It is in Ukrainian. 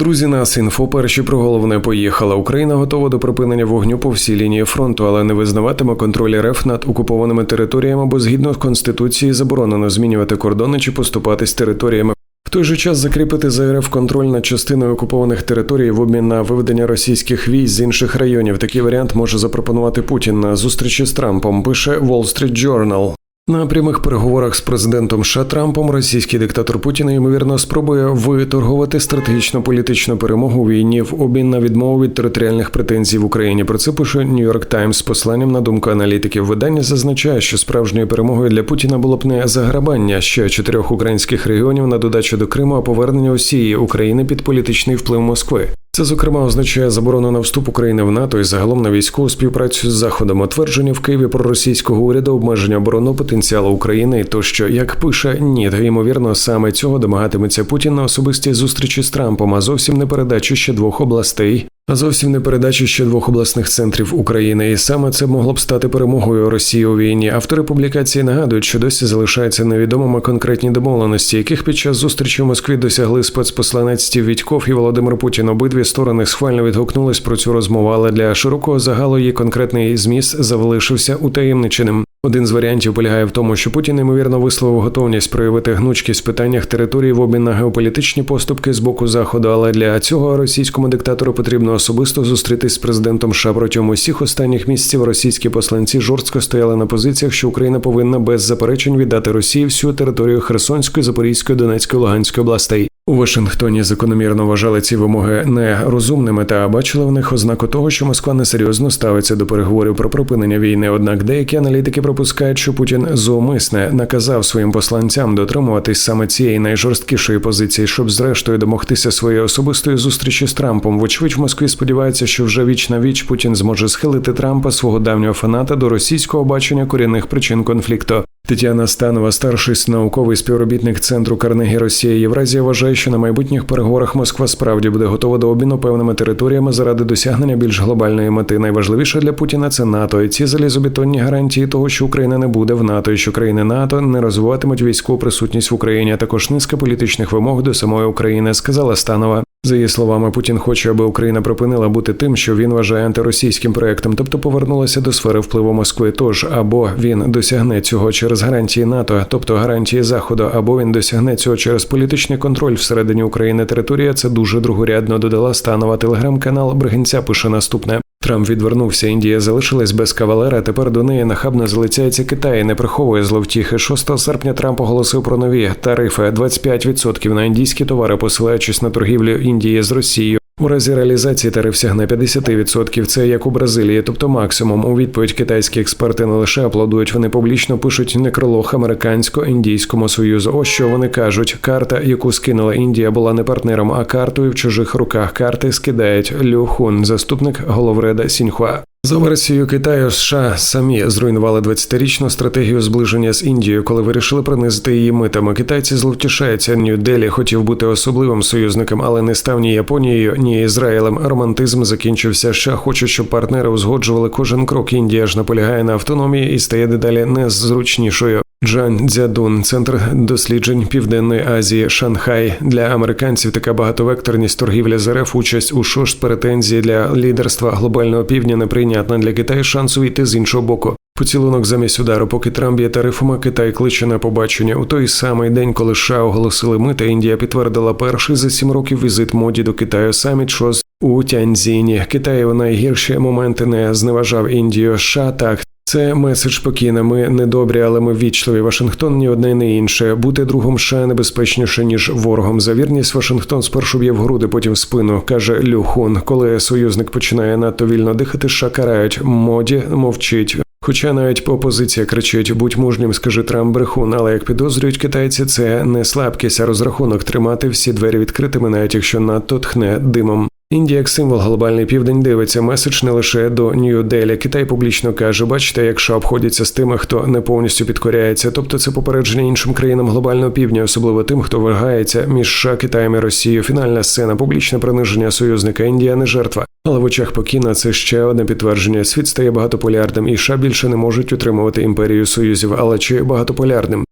Друзі, нас інфо перші про головне поїхала. Україна готова до припинення вогню по всій лінії фронту, але не визнаватиме контроль РФ над окупованими територіями, бо згідно з конституцією заборонено змінювати кордони чи поступатись територіями. В той же час закріпити за РФ контроль над частиною окупованих територій в обмін на виведення російських військ з інших районів. Такий варіант може запропонувати Путін на зустрічі з Трампом. Пише Wall Street Journal. На прямих переговорах з президентом США Трампом російський диктатор Путін ймовірно спробує виторгувати стратегічну політичну перемогу у війні в обмін на відмову від територіальних претензій в Україні. Про це пише Нью-Йорк Таймс з посланням на думку аналітиків. Видання зазначає, що справжньою перемогою для Путіна було б не заграбання ще чотирьох українських регіонів на додачу до Криму, а повернення усієї України під політичний вплив Москви. Це зокрема означає заборону на вступ України в НАТО і загалом на військову співпрацю з заходом, утвердження в Києві про російського уряду, обмеження оборонного потенціалу України тощо, як пише ні, ймовірно, саме цього домагатиметься Путін на особистій зустрічі з Трампом, а зовсім не передачу ще двох областей а зовсім не передачі ще двох обласних центрів України, і саме це могло б стати перемогою Росії у війні. Автори публікації нагадують, що досі залишаються невідомими конкретні домовленості, яких під час зустрічі в Москві досягли спецпосланець Стів Вітьков і Володимир Путін. Обидві сторони схвально відгукнулись про цю розмову, але для широкого загалу її конкретний зміст залишився утаємниченим. Один з варіантів полягає в тому, що Путін ймовірно висловив готовність проявити гнучкість в питаннях території в обмін на геополітичні поступки з боку заходу. Але для цього російському диктатору потрібно особисто зустрітись з президентом США протягом усіх останніх місяців. Російські посланці жорстко стояли на позиціях, що Україна повинна без заперечень віддати Росії всю територію Херсонської, Запорізької, Донецької, Луганської областей. У Вашингтоні закономірно вважали ці вимоги нерозумними та бачили в них ознаку того, що Москва несерйозно ставиться до переговорів про припинення війни. Однак деякі аналітики пропускають, що Путін зумисне наказав своїм посланцям дотримуватись саме цієї найжорсткішої позиції, щоб зрештою домогтися своєї особистої зустрічі з Трампом. Вочевидь, в Москві сподіваються, що вже віч на віч Путін зможе схилити Трампа свого давнього фаната до російського бачення корінних причин конфлікту. Тетяна Станова, старший науковий співробітник центру Карнегі Росія Євразія, вважає, що на майбутніх переговорах Москва справді буде готова до обміну певними територіями заради досягнення більш глобальної мети. Найважливіше для Путіна це НАТО. І ці залізобетонні гарантії того, що Україна не буде в НАТО, і що країни НАТО не розвиватимуть військову присутність в Україні, а також низка політичних вимог до самої України, сказала Станова. За її словами, Путін хоче, аби Україна припинила бути тим, що він вважає антиросійським проектом, тобто повернулася до сфери впливу Москви. Тож або він досягне цього через гарантії НАТО, тобто гарантії Заходу, або він досягне цього через політичний контроль всередині України. Територія це дуже другорядно додала станова телеграм-канал. Бригинця пише наступне. Трамп відвернувся. Індія залишилась без кавалера. Тепер до неї нахабно залицяється Китай. Не приховує зловтіхи. 6 серпня Трамп оголосив про нові тарифи 25% на індійські товари, посилаючись на торгівлю Індії з Росією. У разі реалізації тариф сягне 50%. Це як у Бразилії, тобто максимум. У відповідь китайські експерти не лише аплодують, вони публічно пишуть некролог американсько-індійському союзу. Ось що вони кажуть: карта, яку скинула Індія, була не партнером, а картою в чужих руках. Карти скидають Лю Хун, заступник головреда Сіньхуа. За версією Китаю, США самі зруйнували 20-річну стратегію зближення з Індією, коли вирішили принизити її митами. Китайці зловтішаються. Нью-Делі хотів бути особливим союзником, але не став ні Японією, ні Ізраїлем. Романтизм закінчився. США хоче, щоб партнери узгоджували кожен крок. Індія ж наполягає на автономії і стає дедалі незручнішою. Джан Дзядун, центр досліджень Південної Азії, Шанхай для американців. Така багатовекторність торгівля з РФ, участь у шош претензії для лідерства глобального півдня неприйнятна для Китаю. Шансу йти з іншого боку. Поцілунок замість удару, поки Трамп б'є тарифами, Китай кличе на побачення. У той самий день, коли США оголосили мита, Індія підтвердила перший за сім років візит моді до Китаю. Саміт ШОС у Тяньзіні. Китай у найгірші моменти не зневажав Індію. США так це меседж спокійно. Ми не добрі, але ми вічливі. Вашингтон ні одне, ні інше. Бути другом США небезпечніше ніж ворогом. За вірність Вашингтон спершу б'є в груди, потім в спину, каже Люхун. Коли союзник починає надто вільно дихати, США карають. Моді мовчить. Хоча навіть опозиція кричить будь мужнім, скажи Трамп брехун, але як підозрюють китайці, це не слабкість, а розрахунок тримати всі двері відкритими, навіть якщо надто тхне димом. Індія як символ глобальний південь дивиться меседж не лише до Нью-Делі. Китай публічно каже: бачите, якщо обходяться з тими, хто не повністю підкоряється. Тобто це попередження іншим країнам глобального півдня, особливо тим, хто вагається між США, Китаєм і Росією. Фінальна сцена, публічне приниження союзника. Індія не жертва. Але в очах Покіна це ще одне підтвердження. Світ стає багатополярним, і США більше не можуть утримувати імперію союзів, але чи багатополярним.